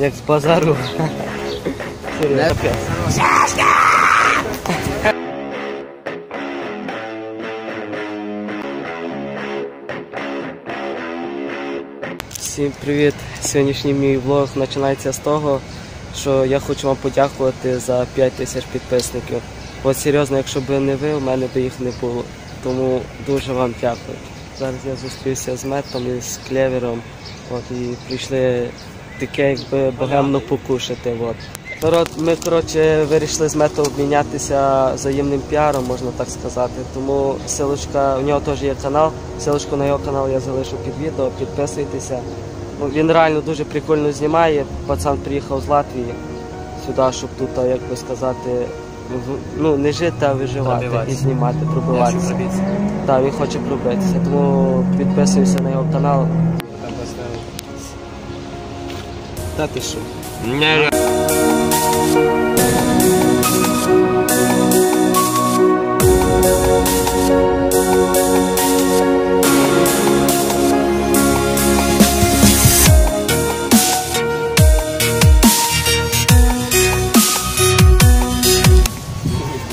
як з базару. Серйозно. Всім привіт! Сьогоднішній мій влог починається з того, що я хочу вам подякувати за 5 тисяч підписників. От серйозно, якщо б не ви, у мене б їх не було. Тому дуже вам дякую. Зараз я зустрівся з метом і з клевером. От, і прийшли таке, якби богемно покушати. От. Ми коротше вирішили з метом обмінятися взаємним піаром, можна так сказати. Тому силочка, у нього теж є канал. Силочку на його канал я залишу під відео, підписуйтеся. Ну, він реально дуже прикольно знімає. Пацан приїхав з Латвії сюди, щоб тут, як би сказати, ну не жити, а виживати Пробиватися. і знімати, пробиватися. Так, він хоче пробитися. Тому підписуйся на його канал. Та ти що?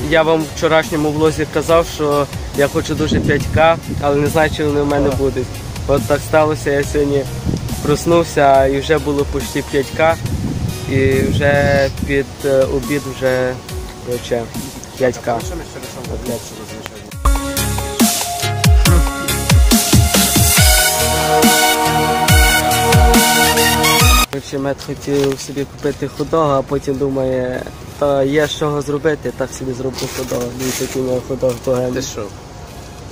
Я вам в вчорашньому влозі казав, що я хочу дуже 5К, але не знаю, чи вони в мене будуть. От так сталося, я сьогодні проснувся і вже було почти 5К. І вже під е, обід вже коротше, 5К. Коротше, мед хотів собі купити худого, а потім думає, та є з чого зробити, так собі зроблю худого. Дивіться, який у худого Ти що?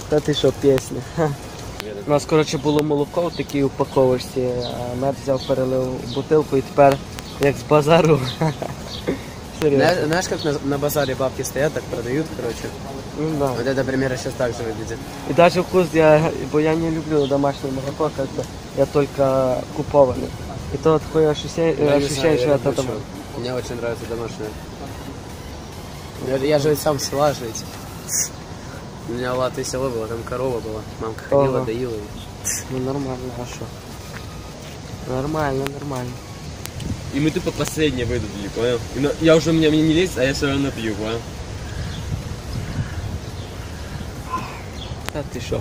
Та ти що, пісня. Ха. У нас, коротше, було молоко в такій упаковочці, а мед взяв, перелив в бутилку і тепер як з базару. Серйозно. Зна- Знаешь, как на, на базаре бабки стоят, так продают, короче. Ну, да. Вот это примерно сейчас так же выглядит. И даже вкус я, бо я не люблю домашнее молоко, как бы я только купованный. И то такое ощущение, Я не ощущение знаю, что я это люблю дома. чё. Мне очень нравится домашнее. Я, я же сам с села жить. У меня в Латвии село было, там корова была. Мамка ходила, Ага. доила. Ну нормально, а что? Нормально, нормально. И мы тупо последние выдадили, понял? И на- Я уже, у меня, мне не лезет, а я все равно пью, понял? Та ти що?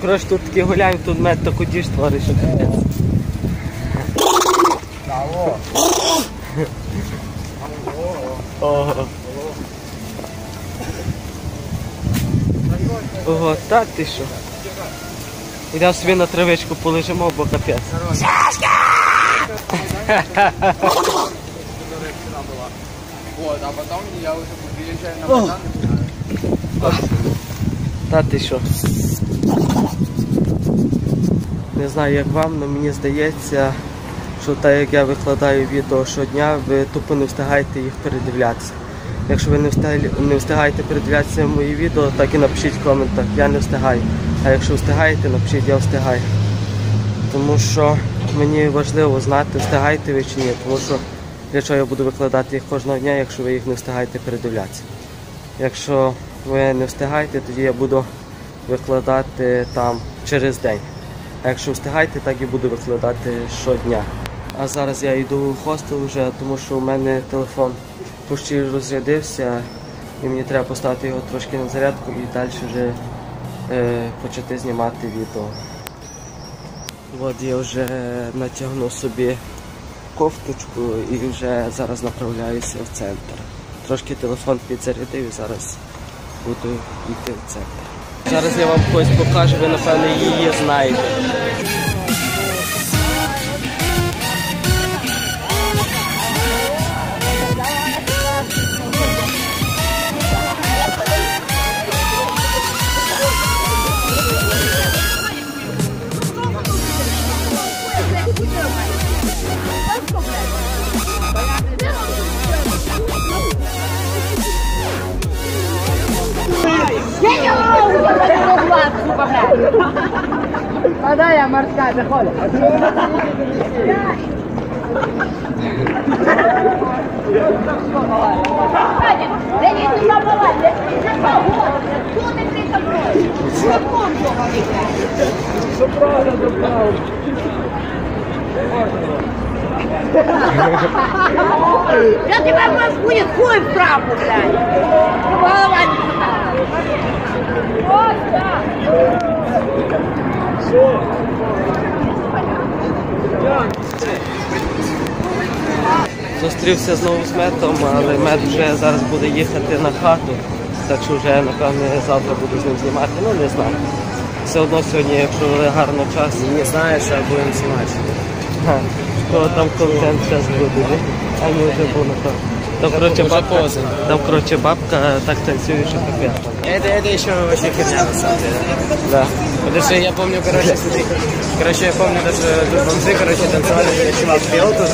Коротше, тут такі гуляємо, тут мед таку діж творить, що капець. Ого. Ого, та ти що? Ідемо собі на травичку полежимо, бо капець. Та ти що? Не знаю як вам, але мені здається, що так як я викладаю відео щодня, ви тупо не встигаєте їх передивлятися. Якщо ви не не встигаєте передивлятися мої відео, так і напишіть в коментах, я не встигаю. А якщо встигаєте, напишіть, я встигаю. Тому що мені важливо знати, встигаєте ви чи ні, тому що для чого я буду викладати їх кожного дня, якщо ви їх не встигаєте передивлятися. Якщо ви не встигаєте, тоді я буду викладати там через день. А якщо встигаєте, так і буду викладати щодня. А зараз я йду в хостел вже, тому що у мене телефон почти розрядився і мені треба поставити його трошки на зарядку і далі вже е, почати знімати відео. От я вже натягнув собі кофточку і вже зараз направляюся в центр. Трошки телефон підзарядив і зараз буду йти в центр. Зараз я вам когось покажу, ви напевно її знаєте. поправляю. Вода я морская, заходит. Да не туда была, да что вот, кто ты при тобой? Что помню, Что правда, да правда. Да ты вам вас будет хуй в траву, блядь. Голова не Вот, да. Зустрівся знову з метом, але мет вже зараз буде їхати на хату, так що вже, напевне, завтра буду з ним знімати. Ну, не знаю. Все одно сьогодні провели гарно час. Не знаешь, а будем снимать. Ха, Що там контент зараз буде, а ми вже то. Там, коротше, бабка, там, коротше, бабка так танцює, що капець. Это, это еще вообще херня на самом деле. Да. Потому что я помню, короче, смотри, короче, я помню даже тут бомжи, короче, танцевали, когда чувак пел тут,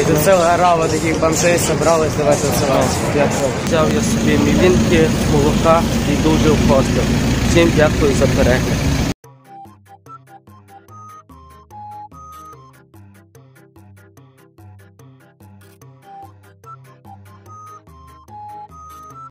и тут целая рава таких бомжей собралась, давай танцевать. Взял я собі мівінки, молока і дуже в хостел. Всім дякую за перегляд.